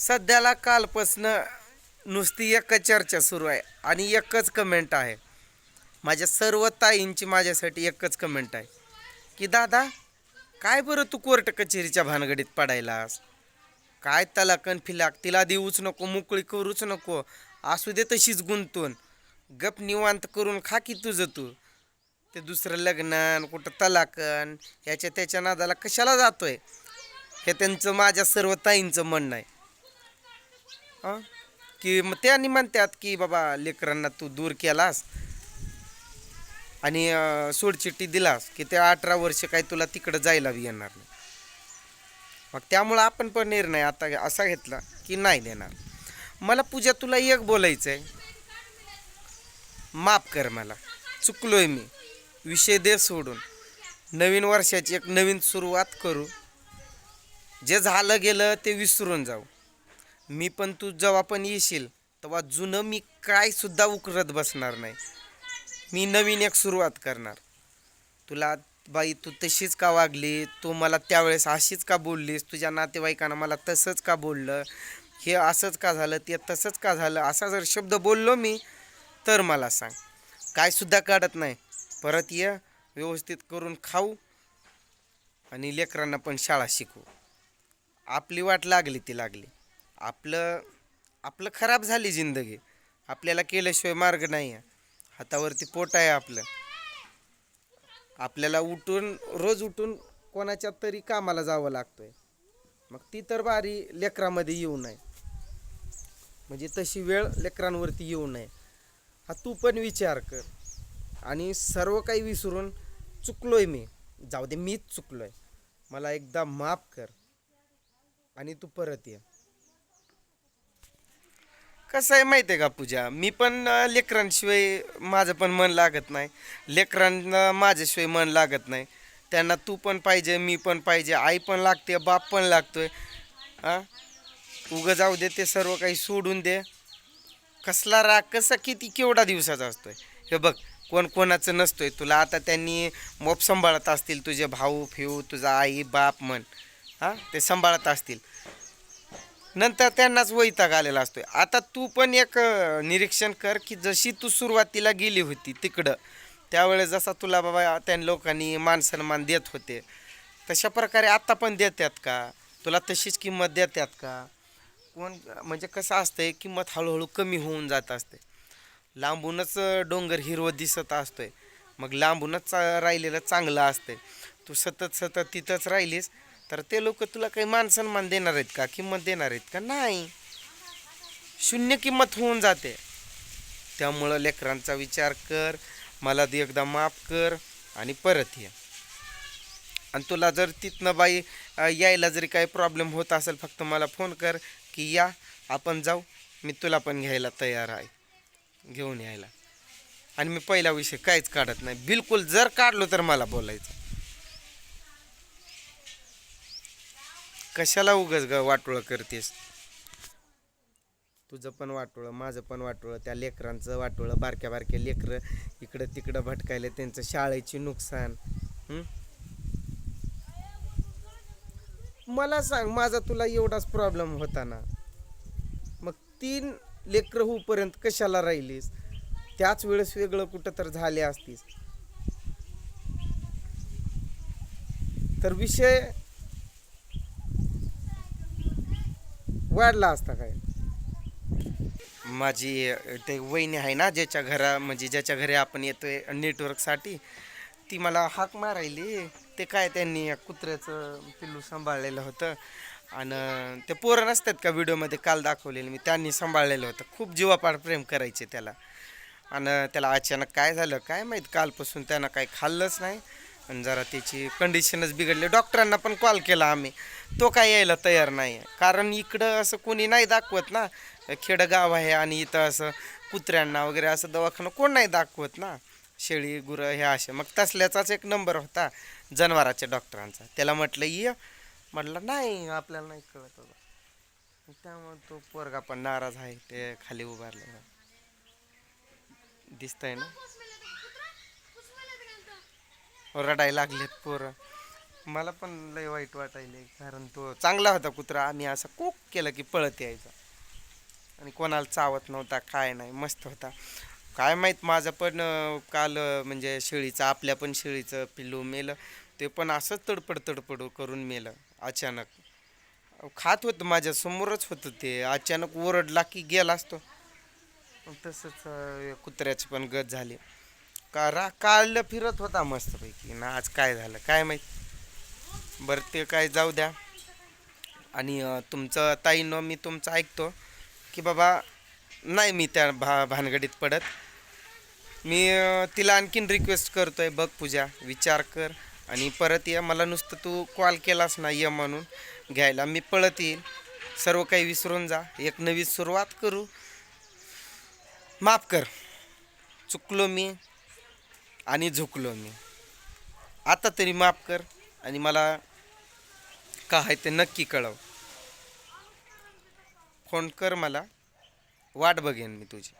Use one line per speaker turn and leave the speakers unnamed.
सध्याला कालपासनं नुसती एकच चर्चा सुरू आहे आणि एकच कमेंट आहे. माझ्या सर्व ताईंची माझ्यासाठी एकच कमेंट आहे. की दादा काय बरं तू कोर्ट कचेरीच्या भानगडीत पडायलास? काय तलाकन फिलाक? तिला देऊच नको मोकळी करूच नको. असू दे तशीच गुंतून. गप निवांत करून खा की तुझं तू. ते दुसरं लग्न कुठं तलाकन याच्या त्याच्या नादाला कशाला जातोय? हे त्यांचं माझ्या सर्व ताईंचं म्हणणं आहे. हं? की मग त्यांनी म्हणतात की बाबा लेकरांना तू दूर केलास आणि सोडचिठ्ठी दिलास की ते अठरा वर्ष काही तुला तिकडं जायला बी येणार नाही. मग त्यामुळं आपण पण निर्णय आता असा घेतला की नाही देणार. मला पूजा तुला एक बोलायचं आहे माफ कर मला. चुकलोय मी. विषय दे सोडून. नवीन वर्षाची एक नवीन सुरुवात करू. जे झालं गेलं ते विसरून जाऊ. मी पण तू जेव्हा पण येशील तेव्हा जुनं मी काय सुद्धा उकरत बसणार नाही. मी नवीन एक सुरुवात करणार. तुला बाई तू तशीच का वागली? तू मला त्यावेळेस अशीच का बोललीस? तुझ्या नातेवाईकांना मला तसंच का बोललं? हे असंच का झालं? ते तसंच का झालं? असा जर शब्द बोललो मी तर मला सांग. काय सुद्धा काढत नाही. परत ये व्यवस्थित करून खाऊ आणि लेकरांना पण शाळा शिकवू. आपली वाट लागली ती लागली. आपलं आपलं खराब झाली जिंदगी. आपल्याला केल्याशिवाय मार्ग नाही आहे हातावरती पोट आहे आपलं. आपल्याला उठून रोज उठून कोणाच्या तरी कामाला जावं लागतंय. मग ती तर बारी लेकरामध्ये येऊ नये. म्हणजे तशी वेळ लेकरांवरती येऊ नये. हा तू पण विचार कर. आणि सर्व काही विसरून चुकलोय मी. जाऊ दे मीच चुकलोय. मला एकदा माफ कर. आणि तू परत ये. कसं आहे माहिती आहे का पूजा? मी पण लेकरांशिवाय माझं पण मन लागत नाही. लेकरांना माझ्याशिवाय मन लागत नाही. त्यांना तू पण पाहिजे मी पण पाहिजे आई पण लागते बाप पण लागतोय. हां उगं जाऊ दे ते सर्व काही सोडून दे. कसला राग कसा किती केवढा दिवसाचा असतोय? हे बघ कोण कोणाचं नसतोय. तुला आता त्यांनी मोप सांभाळत असतील तुझे भाऊ फिऊ तुझा आई बाप म्हण. हां? ते सांभाळत असतील. नंतर त्यांनाच वैताग आलेला असतोय. आता तू पण एक निरीक्षण कर की जशी तू सुरुवातीला गेली होती तिकडं त्यावेळेस जसा तुला बाबा त्या लोकांनी मान सन्मान देत होते तशा प्रकारे आता पण देतात का? तुला तशीच किंमत देतात का? कोण म्हणजे कसं असतंय किंमत हळूहळू कमी होऊन जात असते. लांबूनच डोंगर हिरवं दिसत असतोय. मग लांबूनच राहिलेलं चांगलं असतंय. तू सतत सतत तिथंच राहिलीस तर ते लोक तुला काही मानसन्मान देणार आहेत का? किंमत देणार आहेत का? नाही. शून्य किंमत होऊन जाते. त्यामुळं लेकरांचा विचार कर मला ते एकदा माफ कर आणि परत ये. आणि तुला जर तिथनं बाई यायला जरी काही प्रॉब्लेम होत असेल फक्त मला फोन कर की या आपण जाऊ. मी तुला पण घ्यायला तयार आहे. घेऊन यायला. आणि मी पहिला विषय काहीच काढत नाही. बिलकुल जर काढलो तर मला बोलायचं. कशाला उगच ग वाटोळं करतेस? तुझं पण वाटोळं माझं पण वाटोळं त्या लेकरांचं वाटोळं बारक्या बारक्या लेकरं इकडं तिकडं भटकायला त्यांचं शाळेची नुकसान. मला सांग माझा तुला एवढाच प्रॉब्लेम होता ना? मग तीन लेकरं होऊपर्यंत कशाला राहिलीस? त्याच वेळेस वेगळं कुठं तर झाले असतीस. तर विषय वाढला असता काय? माझी ते वहिनी आहे ना ज्याच्या घरा म्हणजे ज्याच्या घरी आपण येतोय नेटवर्कसाठी ती मला हाक मारायली. ते काय त्यांनी या कुत्र्याचं पिल्लू सांभाळलेलं होतं. आणि ते पोरं नसतात का व्हिडिओमध्ये काल दाखवलेलं? मी त्यांनी सांभाळलेलं होतं. खूप जीवापाड प्रेम करायचे त्याला. आणि त्याला अचानक काय झालं? काय माहीत? कालपासून त्यानं काही खाल्लंच नाही. आणि जरा त्याची कंडिशनच बिघडली. डॉक्टरांना पण कॉल केला आम्ही. तो काय यायला तयार नाही आहे कारण इकडं असं कोणी नाही दाखवत ना. खेडगाव आहे आणि इथं असं कुत्र्यांना वगैरे असं दवाखाना कोण नाही दाखवत ना. शेळी गुरं हे असे. मग तसल्याचाच एक नंबर होता जनावराच्या डॉक्टरांचा त्याला म्हटलं ये. म्हटलं नाही आपल्याला नाही कळत त्यामुळं त्यामुळे तो पोरगा पण नाराज आहे. ते खाली उभारले. दिसतंय ना? रडायला लागलेत पोरं. मला पण लय वाईट वाटायले कारण तो चांगला होता कुत्रा. आम्ही असं कोक केलं की पळत यायचा. आणि कोणाला चावत नव्हता काय नाही मस्त होता. काय माहीत माझं पण काल म्हणजे शेळीचं आपल्या पण शेळीचं पिल्लू मेलं. ते पण असंच तडपड तडपड करून मेलं अचानक. खात होतं माझ्या समोरच होतं ते. अचानक ओरडला की गेला असतो. तसंच कुत्र्याची पण गत झाली. करा. काल फिरत होता मस्तपैकी. ना आज काय झालं? काय माहीत? बरं ते काय जाऊ द्या. आणि तुमचं ताईनं मी तुमचं ऐकतो की बाबा नाही मी त्या भा भानगडीत पडत. मी तिला आणखीन रिक्वेस्ट करतो आहे बघ पूजा विचार कर. आणि परत ये. मला नुसतं तू कॉल केलास ना ये म्हणून घ्यायला. मी पळत येईल. सर्व काही विसरून जा. एक नवी सुरुवात करू. माफ कर. चुकलो मी. आणि झुकलो मी. आता तरी माफ कर आणि मला काय आहे ते नक्की कळव. फोन कर मला. वाट बघेन मी तुझी.